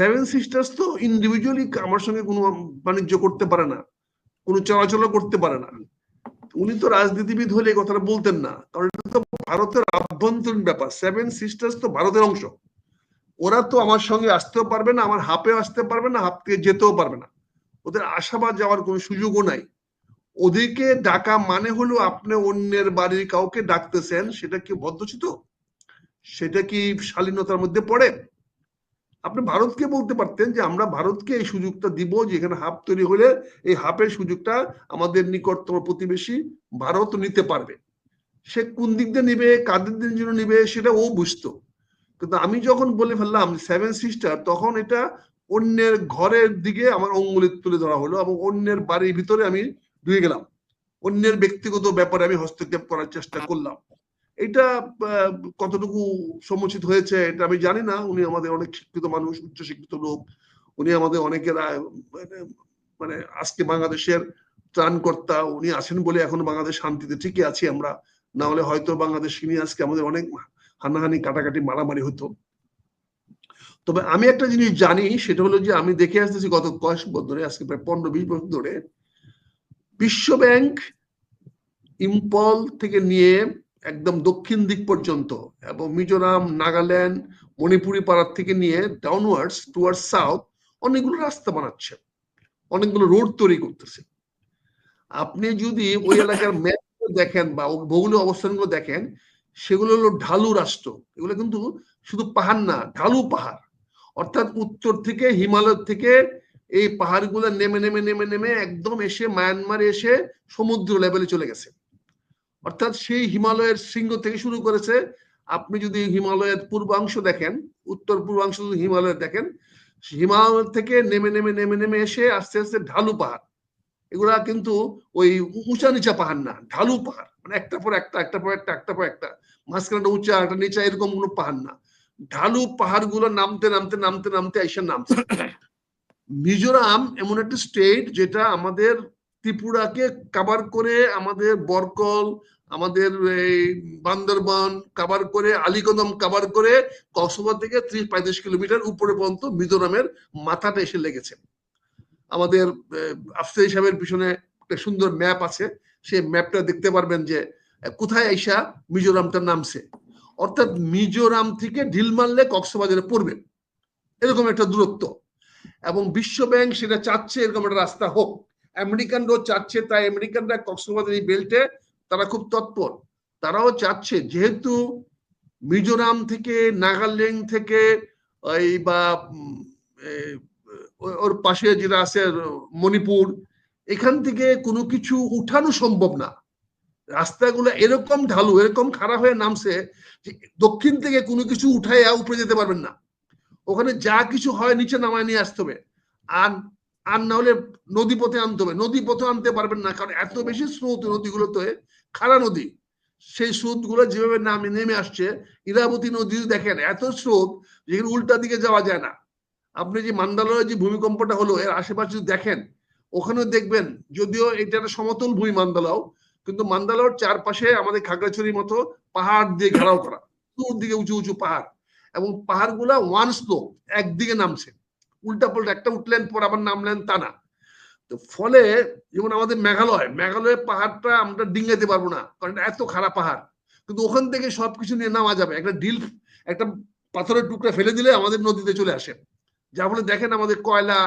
Seven sisters তো individually আমার সঙ্গে কোনো বাণিজ্য করতে পারে না, কোনো চলাচল করতে পারে না। উনি তো রাজনীতিবিদ হলে কথাটা বলতেন না, কারণ এটা তো ভারতের আভ্যন্তরীণ ব্যাপার। সেভেন সিস্টার্স তো ভারতের অংশ। ওরা তো আমার সঙ্গে আসতেও পারবে না, আমার হাপে আসতে পারবে না হাপ থেকে যেতেও পারবে না। ওদের আশাবাদ যাওয়ার কোনো সুযোগও নাই। ওদেরকে ডাকা মানে হলো আপনি অন্যের বাড়ির কাউকে ডাকতেছেন, সেটা কি ভদ্রচিত সেটা কি শালীনতার মধ্যে পড়ে? আপনি ভারতকে বলতে পারতেন যে আমরা ভারতকে এই সুযোগটা দিব যে এখানে হাব তৈরি হলে এই হাবের সুযোগটা আমাদের নিকটতম প্রতিবেশী ভারত নিতে পারবে। সে কোন দিক দিয়ে নিবে, কাদের দিন জন্য নিবে সেটা ও বুঝতো। কিন্তু আমি যখন বলে ফেললাম সেভেন সিস্টার তখন এটা অন্যের ঘরের দিকে আমার অঙ্গুলি তুলে ধরা হলো এবং অন্যের বাড়ির ভিতরে আমি ঢুকে গেলাম। অন্যের ব্যক্তিগত ব্যাপারে আমি হস্তক্ষেপ করার চেষ্টা করলাম। এটা কতটুকু সমুচিত হয়েছে এটা আমি জানি না। উনি আমাদের অনেক শিক্ষিত মানুষ উচ্চ শিক্ষিত লোক। উনি আমাদের অনেকের মানে- মানে আজকে বাংলাদেশের ত্রাণকর্তা। উনি আছেন বলে এখন বাংলাদেশ শান্তিতে ঠিকই আছি আমরা। না হলে হয়তো বাংলাদেশ নিয়ে আজকে আমাদের অনেক হানাহানি, কাটাকাটি, মারামারি হতো। তবে আমি একটা জিনিস জানি, সেটা হলো যে আমি দেখে আসতেছি গত কয়েক বছর ধরে, আজকে প্রায় পনেরো, বিশ বছর ধরে বিশ্ব ব্যাংক ইম্পল থেকে নিয়ে একদম দক্ষিণ দিক পর্যন্ত এবং মিজোরাম, নাগাল্যান্ড, মণিপুরি পাড়ার থেকে নিয়ে ডাউনওয়ার্ডস টুয়ার্ডস সাউথ অনেকগুলো রাস্তা বানাচ্ছে, অনেকগুলো রোড তৈরি করতেছে। আপনি যদি ওই এলাকার ম্যাপ দেখেন বা ভৌগোলিক অবস্থানগুলো দেখেন, সেগুলো হলো ঢালু রাষ্ট্র। এগুলো কিন্তু শুধু পাহাড় না, ঢালু পাহাড়। অর্থাৎ উত্তর থেকে হিমালয় থেকে এই পাহাড়গুলো নেমে নেমে নেমে নেমে একদম এসে মায়ানমারে এসে সমুদ্র লেভেলে চলে গেছে। অর্থাৎ সেই হিমালয়ের শৃঙ্গ থেকে শুরু করেছে। আপনি যদি হিমালয়ের পূর্বাংশ দেখেন, উত্তর পূর্বাংশ যদি হিমালয় দেখেন, হিমালয় থেকে নেমে নেমে নেমে নেমে এসে আস্তে আস্তে ঢালু পাহাড়। এগুলা কিন্তু ওই উঁচা নিচা পাহাড় না, ঢালু পাহাড়। মানে একটা পর একটা একটা পর একটা একটা পর একটা। মাঝখানে উঁচা, একটা নিচা, এরকম কোনো পাহাড় না। ঢালু পাহাড়গুলো নামতে নামতে নামতে নামতে এসে নামছে। মিজোরাম এমন একটা স্টেট যেটা আমাদের ত্রিপুরাকে কাবার করে আমাদের বরকল, আমাদের এই বান্দরবান কাবার করে আলিকদম কাভার করে কক্সবাজার থেকে ত্রিশ পঁয়ত্রিশ কিলোমিটার উপরে পর্যন্ত মিজোরামের মাথাটা এসে লেগেছে। আমাদের আফসার সাহেবের পিছনে একটা সুন্দর ম্যাপ আছে, সেই ম্যাপটা দেখতে পারবেন যে কোথায় আইসা মিজোরামটা নামছে। অর্থাৎ মিজোরাম থেকে ঢিল মারলে কক্সবাজারে পড়বে। এরকম একটা দূরত্ব। এবং বিশ্ব ব্যাংক সেটা চাচ্ছে এরকম একটা রাস্তা হোক। আমেরিকানরাও চাচ্ছে, তাই আমেরিকানরা কক্সবাজার এই বেল্টে তারা খুব তৎপর। তারাও চাচ্ছে, যেহেতু মিজোরাম থেকে, নাগাল্যান্ড থেকে, এই বা ওর পাশে যেটা আছে, মণিপুর, এখান থেকে কোনো কিছু উঠানো সম্ভব না। রাস্তাগুলো এরকম ঢালু, এরকম খারাপ হয়ে নামছে যে দক্ষিণ থেকে কোনো কিছু উঠাইয়া উপরে যেতে পারবেন না। ওখানে যা কিছু হয়, নিচে নামায় নিয়ে আসতে হবে। আর আর না হলে নদী পথে আনতে হবে। নদী পথে আনতে পারবেন না, কারণ এত বেশি স্রোত নদীগুলোতে খারা নদী, সেই স্রোতগুলো যেভাবে নামে, নেমে আসছে, ইরাবতী নদী দেখেন, এত স্রোত যেখানে উল্টা দিকে যাওয়া যায় না। আপনি যে মান্দালয়ের যে ভূমিকম্পটা হলো, এর আশেপাশে দেখেন, ওখানেও দেখবেন, যদিও এটা একটা সমতল ভূমি মান্দালাও কিন্তু মান্দালয়ের চারপাশে আমাদের খাগড়াছড়ির মতো পাহাড় দিয়ে ঘেরাও করা দিকে উঁচু উঁচু পাহাড়। এবং পাহাড়গুলা ওয়ান স্লো একদিকে নামছে। উল্টা পাল্টা একটা উঠলেন, পর আবার নামলেন তা না। তো ফলে যেমন আমাদের মেঘালয়, মেঘালয়ের পাহাড়টা আমরা ডিঙ্গাতে পারব না, কারণ এত খারাপ পাহাড়। কিন্তু ওখান থেকে সবকিছু নিয়ে নামা যাবে। একটা ডিল একটা পাথরের টুকরা ফেলে দিলে আমাদের নদীতে চলে আসে। যার ফলে দেখেন আমাদের কয়লা,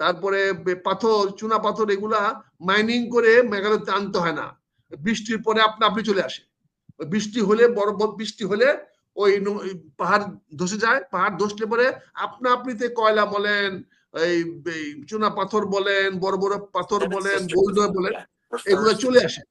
তারপরে পাথর, চুনা পাথর, এগুলা মাইনিং করে মেঘালয়তে আনতে হয় না। বৃষ্টির পরে আপনা আপনি চলে আসে। বৃষ্টি হলে বড় বৃষ্টি হলে ওই পাহাড় ধসে যায় পাহাড় ধসলে পরে আপনা আপনিতে কয়লা বলেন এই চুনা পাথর বলেন বড় বড় পাথর বলেন বোল্ডার বলেন এগুলো চলে আসে।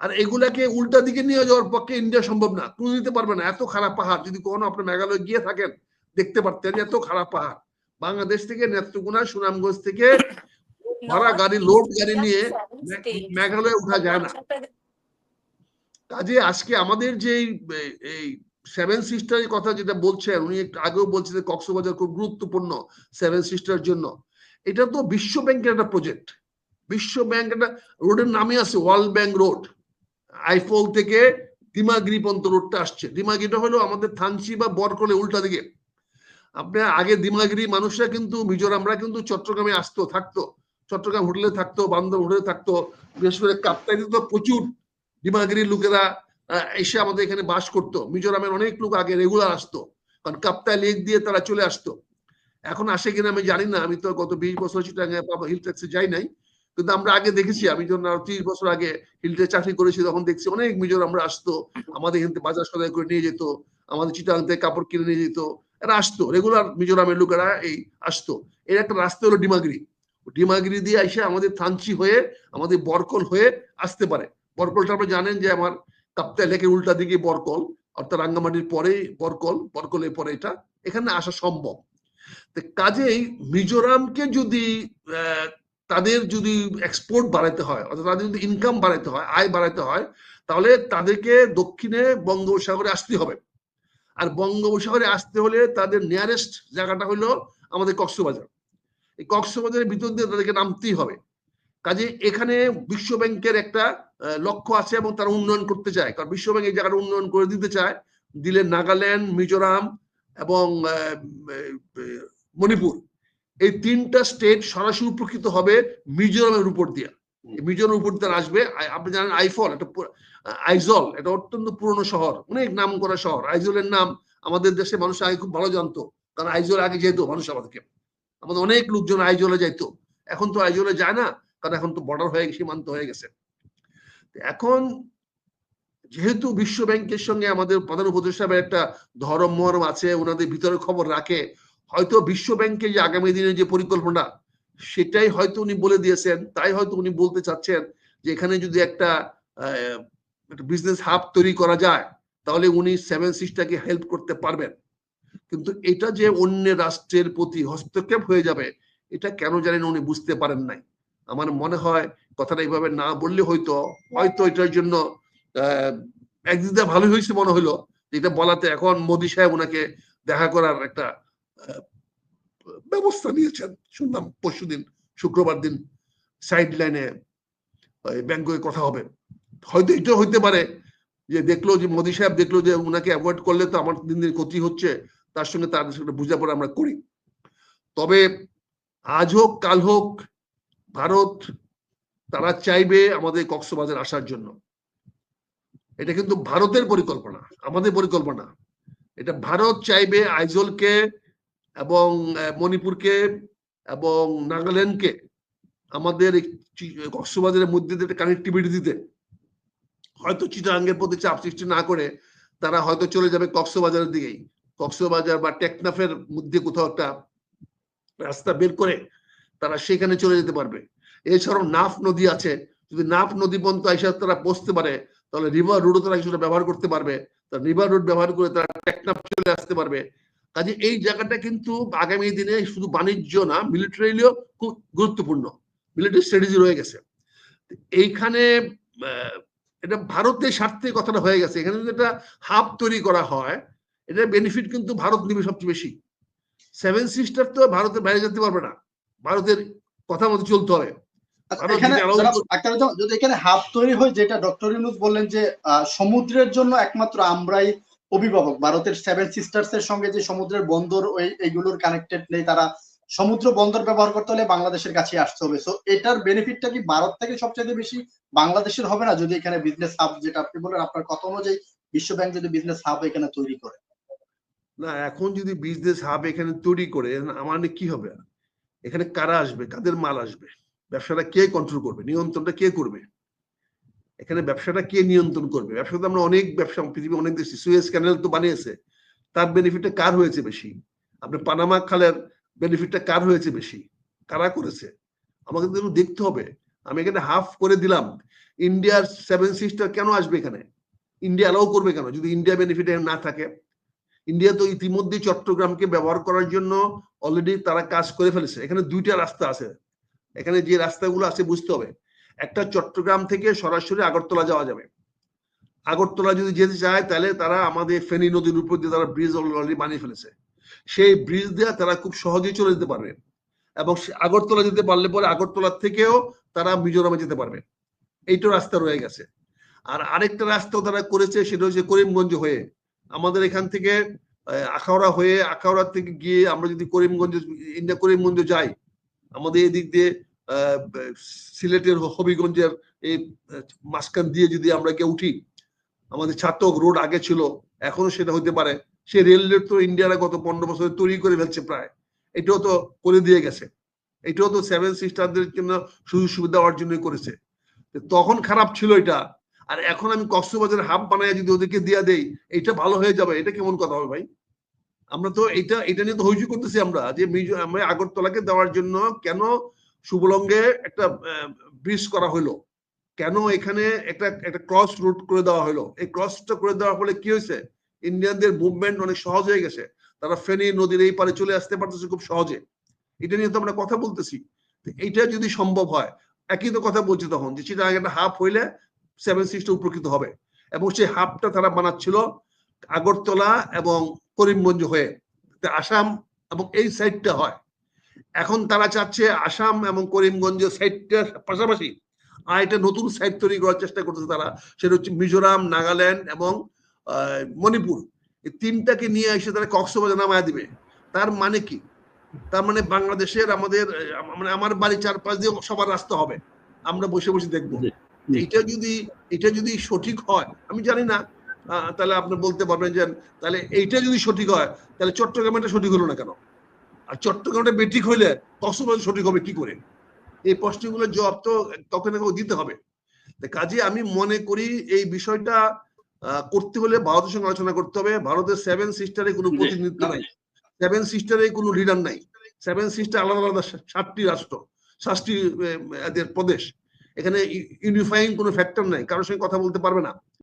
আর এগুলাকে উল্টা দিকে নিয়ে যাওয়ার পক্ষে ইন্ডিয়া সম্ভব না। তুলে দিতে পারবে না। এত খারাপ পাহাড়। যদি কখনো আপনি মেঘালয় গিয়ে থাকেন দেখতে পারতেন এত খারাপ পাহাড়। বাংলাদেশ থেকে নেত্রকোনা সুনামগঞ্জ থেকে ভরা গাড়ি লোড গাড়ি নিয়ে মেঘালয়ে উঠা যায় না। কাজে আজকে আমাদের যে এই সেভেন সিস্টারের কথা যেটা বলছেন, উনি একটু আগেও বলছেন কক্সবাজার খুব গুরুত্বপূর্ণ সেভেন সিস্টার জন্য। এটা তো বিশ্ব ব্যাংকের একটা প্রজেক্ট বিশ্ব ব্যাংক একটা রোডের নামে আছে ওয়ার্ল্ড ব্যাংক রোড আইফল থেকে দিমাগিরি পর্যন্ত রোডটা আসছে। দিমাগিরিটা হলো আমাদের থানচি বা বরকলে উল্টা দিকে। আপনি আগে দিমাগিরি মানুষরা কিন্তু, মিজোরামরা কিন্তু চট্টগ্রামে আসতো, থাকতো। চট্টগ্রাম হোটেলে থাকতো বান্দর হোটেলে থাকতো। বিশেষ করে কাপ্তাইতে তো প্রচুর দিমাগিরি লোকেরা এসে আমাদের এখানে বাস করতো। মিজোরামের অনেক লোক আগে রেগুলার আসতো, কারণ কাপ্তাই লেক দিয়ে তারা চলে আসতো। এখন আসে কিনা আমি জানি না, আমি তো গত বিশ বছর চিটাঙ্গে হিল ট্যাক্সে যাই নাই, কিন্তু আমরা আগে দেখেছি, আমি যখন আরও ত্রিশ বছর আগে হিলটে চাকরি করেছি, তখন দেখছি অনেক মিজোরামরা আসতো, আমাদের এখান থেকে বাজার সদাই করে নিয়ে যেত, আমাদের চিটাং থেকে কাপড় কিনে নিয়ে যেত, এরা আসতো রেগুলার মিজোরামের লোকেরা এই আসতো। এর একটা রাস্তা হলো ডিমাগিরি। ডিমাগিরি দিয়ে এসে আমাদের থানচি হয়ে, আমাদের বরকল হয়ে আসতে পারে। বরকলটা আপনি জানেন যে আমার কাপ্তাই লেকের উল্টা দিকে বরকল, অর্থাৎ রাঙ্গামাটির পরে বরকল, বরকলের পরে এটা, এখানে আসা সম্ভব। কাজেই মিজোরামকে যদি তাদের যদি এক্সপোর্ট বাড়াতে হয়, অর্থাৎ তাদের যদি ইনকাম বাড়াতে হয়, আয় বাড়াতে হয়, তাহলে তাদেরকে দক্ষিণে বঙ্গোপসাগরে আসতে হবে। আর বঙ্গোপসাগরে আসতে হলে তাদের নিয়ারেস্ট জায়গাটা হলো আমাদের কক্সবাজার। এই কক্সবাজারের ভিতর দিয়ে তাদেরকে নামতেই হবে। কাজে এখানে বিশ্ব ব্যাংকের একটা লক্ষ্য আছে এবং তারা উন্নয়ন করতে চায়। কারণ বিশ্ব ব্যাংক এই জায়গাটা উন্নয়ন করে দিতে চায়। দিলে নাগাল্যান্ড, মিজোরাম এবং মণিপুর। এই তিনটা স্টেট সরাসরি উপকৃত হবে মিজোরামের উপর দিয়ে। মিজোরামের উপর দিয়ে আসবে। আপনি জানেন আইফল পুরো- আইজল, এটা অত্যন্ত পুরনো শহর, অনেক নাম করা শহর। আইজলের নাম আমাদের দেশে মানুষ আগে খুব ভালো জানতো। কারণ আইজল আগে যেত মানুষ আমাদেরকে। আমাদের অনেক লোকজন আইজলে যাইতো। এখন তো আইজলে যায় না। কারণ এখন তো বর্ডার হয়ে, সীমান্ত হয়ে গেছে। এখন যেহেতু বিশ্ব ব্যাংকের সঙ্গে আমাদের প্রধান উপদেষ্টা একটা ধরম মরম আছে ওনাদের ভিতরে খবর রাখে, হয়তো বিশ্ব ব্যাংকের যে আগামী দিনের যে পরিকল্পনা, সেটাই হয়তো উনি বলে দিয়েছেন, তাই হয়তো উনি বলতে চাচ্ছেন যে এখানে যদি একটা বিজনেস হাব তৈরি করা যায়, তাহলে উনি সেভেন সিক্সটাকে হেল্প করতে পারবেন। কিন্তু এটা যে অন্য রাষ্ট্রের প্রতি হস্তক্ষেপ হয়ে যাবে, এটা কেন জানেন উনি বুঝতে পারেন নাই। আমার মনে হয় কথাটা এইভাবে না বললে হয়তো হয়তো এটার জন্য ভালো হয়েছে মনে হলো। এটা বলাতে এখন মোদী সাহেব ওনাকে দেখা করার একটা ব্যবস্থা নিয়েছেন। শুনলাম পরশুদিন, শুক্রবার দিন সাইড লাইনে ব্যাংকে কথা হবে। হয়তো এটা হইতে পারে যে দেখল যে মোদী সাহেব দেখল যে ওনাকে অ্যাভয়েড করলে তো আমার দিন দিন ক্ষতি হচ্ছে, তার সঙ্গে তার সঙ্গে বোঝাপড়া আমরা করি। তবে আজ হোক, কাল হোক ভারত তারা চাইবে আমাদের কক্সবাজার আসার জন্য। এটা কিন্তু ভারতের পরিকল্পনা, আমাদের পরিকল্পনা। এটা ভারত চাইবে আইজলকে এবং মণিপুরকে এবং নাগাল্যান্ডকে আমাদের কক্সবাজারের মধ্যে কানেক্টিভিটি দিতে। হয়তো চিটাঙ্গের প্রতি চাপ সৃষ্টি না করে তারা হয়তো চলে যাবে কক্সবাজারের দিকেই। কক্সবাজার বা টেকনাফের মধ্যে কোথাও একটা রাস্তা বের করে তারা সেখানে চলে যেতে পারবে। এছাড়াও নাফ নদী আছে। যদি নাফ নদী পর্যন্ত এসে তারা বসতে পারে, তাহলে রিভার রুটও তারা কিছুটা ব্যবহার করতে পারবে। রিভার রুট ব্যবহার করে তারা টেকনাফ চলে আসতে পারবে। কাজে এই জায়গাটা কিন্তু আগামী দিনে শুধু বাণিজ্য না মিলিটারিলিও খুব গুরুত্বপূর্ণ। মিলিটারি স্ট্র্যাটেজি রয়ে গেছে। এইখানে এটা ভারতের স্বার্থে কথাটা হয়ে গেছে। এখানে যদি একটা হাব তৈরি করা হয়, এটার বেনিফিট কিন্তু ভারত নিবে সবচেয়ে বেশি। সেভেন সিস্টার তো ভারতের বাইরে যেতে পারবে না। ভারতের কথা মতো চলতে হবে। আচ্ছা, যদি এখানে হাব তৈরি হয় যেটা ডক্টর ইউনুস বললেন যে সমুদ্রের জন্য একমাত্র আমরাই অভিভাবক ভারতের সেভেন সিস্টার্স এর সঙ্গে যে সমুদ্রের বন্দর এইগুলোর কানেক্টেড নেই তারা সমুদ্র বন্দর ব্যবহার করতে হলে বাংলাদেশের কাছে আসতে হবে। সো এটার বেনিফিটটা কি ভারত থেকে সবচেয়ে বেশি বাংলাদেশের হবে না? যদি এখানে বিজনেস হাব যেটা আপনি বললেন আপনার কথা অনুযায়ী বিশ্ব ব্যাংক যদি বিজনেস হাব এখানে তৈরি করে। না এখন যদি বিজনেস হাব এখানে তৈরি করে আমার কি হবে? এখানে কারা আসবে? কাদের মাল আসবে? ব্যবসাটা কে কন্ট্রোল করবে? নিয়ন্ত্রণটা কে করবে? এখানে ব্যবসাটা কে নিয়ন্ত্রণ করবে? ব্যবসা তো আমরা অনেক ব্যবসা পৃথিবী অনেক দেশ সুয়েজ ক্যানেল তো বানিয়েছে। তার বেনিফিটটা কার হয়েছে বেশি? আপনি পানামা খালের বেনিফিটটা কার হয়েছে বেশি? কারা করেছে? আমাকে তো দেখতে হবে। আমি এখানে হাফ করে দিলাম। ইন্ডিয়ার সেভেন সিস্টার কেন আসবে এখানে? ইন্ডিয়া অ্যালাউ করবে কেন? যদি ইন্ডিয়া বেনিফিট না থাকে ইন্ডিয়া তো ইতিমধ্যে চট্টগ্রামকে ব্যবহার করার জন্য অলরেডি তারা কাজ করে ফেলেছে। এখানে দুইটা রাস্তা আছে। এখানে যে রাস্তাগুলো আছে, বুঝতে হবে। একটা চট্টগ্রাম থেকে সরাসরি আগরতলা যাওয়া যাবে। আগরতলা যদি যেতে চায়, তাহলে তারা আমাদের ফেনী নদীর উপর দিয়ে তারা ব্রিজ অলরেডি বানিয়ে ফেলেছে। সেই ব্রিজ দিয়ে তারা খুব সহজেই চলে যেতে পারবে। এবং আগরতলা যেতে পারলে পরে আগরতলা থেকেও তারা মিজোরামে যেতে পারবে। এইটা রাস্তা রয়ে গেছে। আর আরেকটা রাস্তাও তারা করেছে, সেটা হচ্ছে করিমগঞ্জ হয়ে। আমাদের এখান থেকে আখাউড়া হয়ে আখাউড়া থেকে গিয়ে আমরা যদি করিমগঞ্জ, ইন্ডিয়া করিমগঞ্জ যাই, আমাদের এদিক দিয়ে সিলেটের হবিগঞ্জের এই মাঝখান দিয়ে যদি আমরা গিয়ে উঠি, আমাদের ছাতক রোড আগে ছিল, এখনও সেটা হতে পারে। সে রেল রোড তো ইন্ডিয়ারা গত পনেরো বছরে তৈরি করে ফেলছে প্রায়। এটাও তো করে দিয়ে গেছে। এটাও তো সেভেন সিস্টারদের জন্য সুযোগ সুবিধা দেওয়ার জন্যই করেছে। তখন খারাপ ছিল এটা। আর এখন আমি কক্সবাজারের হাব বানায় যদি ওদেরকে দিয়া দেই, এটা ভালো হয়ে যাবে। এটা কেমন কথা হবে ভাই? আমরা তো এটা এটা নিয়ে তো হইচই করতেছি আমরা যে আমরা আগরতলাকে দেওয়ার জন্য কেন সুবলঙ্গে একটা ব্রিজ করা হলো কেন এখানে একটা একটা ক্রস রুট করে দেওয়া হলো এই ক্রসটা করে দেওয়ার ফলে কি হয়েছে? ইন্ডিয়ানদের মুভমেন্ট অনেক সহজ হয়ে গেছে। তারা ফেনী নদীর এই পারে চলে আসতে পারতেছে খুব সহজে। এটা নিয়ে তো আমরা কথা বলতেছি। তো এইটা যদি সম্ভব হয়, একই তো কথা বলছি তখন, যে সেটা একটা হাফ হইলে সেভেন সিক্সটা উপকৃত হবে। এবং সেই হাফটা তারা বানাচ্ছিল আগরতলা এবং করিমগঞ্জ হয়ে। আসাম এবং এই সাইডটা হয়। এখন তারা চাচ্ছে আসাম এবং করিমগঞ্জ সাইডটার পাশাপাশি আর একটা নতুন সাইড তৈরি করার চেষ্টা করতেছে তারা। সেটা হচ্ছে মিজোরাম, নাগাল্যান্ড এবং মণিপুর। এই তিনটাকে নিয়ে এসে তারা কক্সবাজার নামায় দিবে। তার মানে কি? তার মানে বাংলাদেশের আমাদের মানে আমার বাড়ি চারপাশ দিয়ে সবার রাস্তা হবে। আমরা বসে বসে দেখব। এটা যদি এটা যদি সঠিক হয় আমি জানি না তাহলে আপনি বলতে পারবেন যে তাহলে এইটা যদি সঠিক হয় তাহলে চট্টগ্রামটা সঠিক হলো না কেন? আর চট্টগ্রামটা বেঠিক হইলে কক্সবাজার সঠিক হবে কি করে? এই প্রশ্নগুলোর জবাব তো তখন দিতে হবে। কাজে আমি মনে করি এই বিষয়টা আহ, করতে হলে ভারতের সঙ্গে আলোচনা করতে হবে। ভারতের সেভেন সিস্টারে কোনো প্রতিনিধিত্ব নাই। সেভেন সিস্টারে কোনো লিডার নাই। সেভেন সিস্টার আলাদা আলাদা সাতটি রাষ্ট্র সাতটি এদের প্রদেশ। এখানে ইউনিফাইং কোনো ফ্যাক্টর নাই কারোর সঙ্গে কথা বলতে পারবে না।